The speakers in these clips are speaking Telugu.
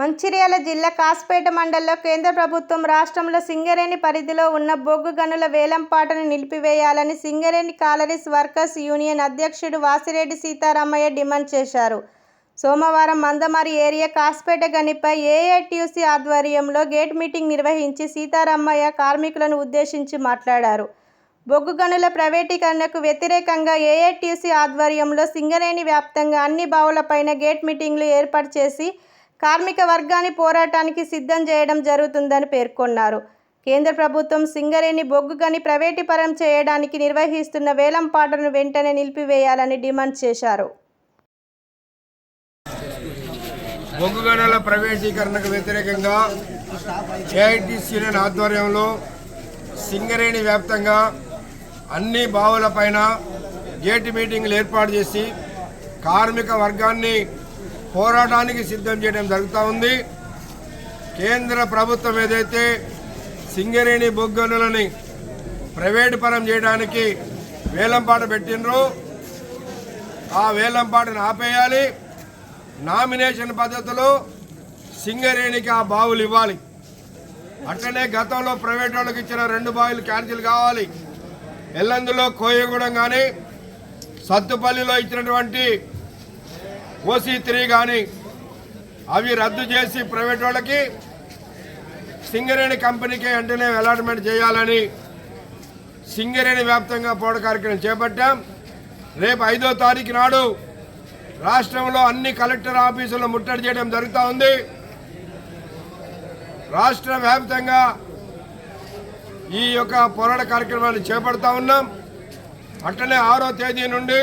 మంచిర్యాల జిల్లా కాస్పేట మండలంలో కేంద్ర ప్రభుత్వం రాష్ట్రంలో సింగరేణి పరిధిలో ఉన్న బొగ్గు గనుల వేలంపాటను నిలిపివేయాలని సింగరేణి కాలరీస్ వర్కర్స్ యూనియన్ అధ్యక్షుడు వాసిరెడ్డి సీతారామయ్య డిమాండ్ చేశారు. సోమవారం మందమారి ఏరియా కాస్పేట గనిపై ఏఐటీయూసీ ఆధ్వర్యంలో గేట్ మీటింగ్ నిర్వహించి సీతారామయ్య కార్మికులను ఉద్దేశించి మాట్లాడారు. బొగ్గు గనుల ప్రైవేటీకరణకు వ్యతిరేకంగా ఏఐటీయూసీ ఆధ్వర్యంలో సింగరేణి వ్యాప్తంగా అన్ని బావులపైన గేట్ మీటింగ్లు ఏర్పాటు చేసి కార్మిక వర్గాన్ని పోరాటానికి సిద్ధం చేయడం జరుగుతుందని పేర్కొన్నారు. కేంద్ర ప్రభుత్వం సింగరేణి బొగ్గు గని ప్రైవేటీపరం చేయడానికి నిర్వహిస్తున్న వేలం పాటను వెంటనే నిలిపివేయాలని డిమాండ్ చేశారు. బొగ్గు గనుల ప్రైవేటీకరణకు వ్యతిరేకంగా ఏఐటిసి యూనియన్ ఆధ్వర్యంలో సింగరేణి వ్యాప్తంగా అన్ని బావులపైన గేట్ మీటింగ్లు ఏర్పాటు చేసి కార్మిక వర్గాన్ని పోరాటానికి సిద్ధం చేయడం జరుగుతూ ఉంది. కేంద్ర ప్రభుత్వం ఏదైతే సింగరేణి బొగ్గనులని ప్రైవేటు పరం చేయడానికి వేలంపాట పెట్టినరు ఆ వేలంపాటను ఆపేయాలి. నామినేషన్ పద్ధతిలో సింగరేణికి ఆ బావులు ఇవ్వాలి. అట్లనే గతంలో ప్రైవేట్ వాళ్ళకి ఇచ్చిన రెండు బావులు క్యాన్సిల్ కావాలి. ఎల్లందులో కోయగూడెం కానీ సత్తుపల్లిలో ఇచ్చినటువంటి ఓసీ త్రీ కానీ అవి రద్దు చేసి ప్రైవేట్ వాళ్ళకి సింగరేణి కంపెనీకి వెంటనే అలాట్మెంట్ చేయాలని సింగరేణి వ్యాప్తంగా పోడ కార్యక్రమం చేపట్టాం. రేపు ఐదో తారీఖు నాడు రాష్ట్రంలో అన్ని కలెక్టర్ ఆఫీసులు ముట్టడి చేయడం జరుగుతూ ఉంది. రాష్ట్ర వ్యాప్తంగా ఈ యొక్క పోరాట కార్యక్రమాన్ని చేపడతా ఉన్నాం. అట్లనే ఆరో తేదీ నుండి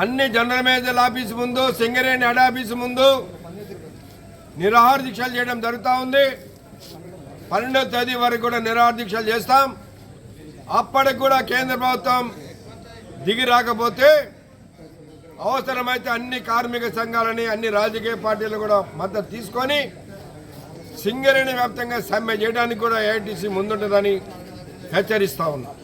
అన్ని జనరల్ మేనేజర్ ఆఫీస్ ముందు సింగరేణి హెడ్ ఆఫీస్ ముందు నిరాహార దీక్షలు చేయడం జరుగుతూ ఉంది. పన్నెండవ తేదీ వరకు కూడా నిరాహార దీక్షలు చేస్తాం. అప్పటికి కూడా కేంద్ర ప్రభుత్వం దిగి రాకపోతే అవసరమైతే అన్ని కార్మిక సంఘాలని అన్ని రాజకీయ పార్టీలు కూడా మద్దతు తీసుకొని సింగరేణి వ్యాప్తంగా సమ్మె చేయడానికి కూడా ఏఐటీసీ ముందుంటుందని హెచ్చరిస్తా ఉన్నాం.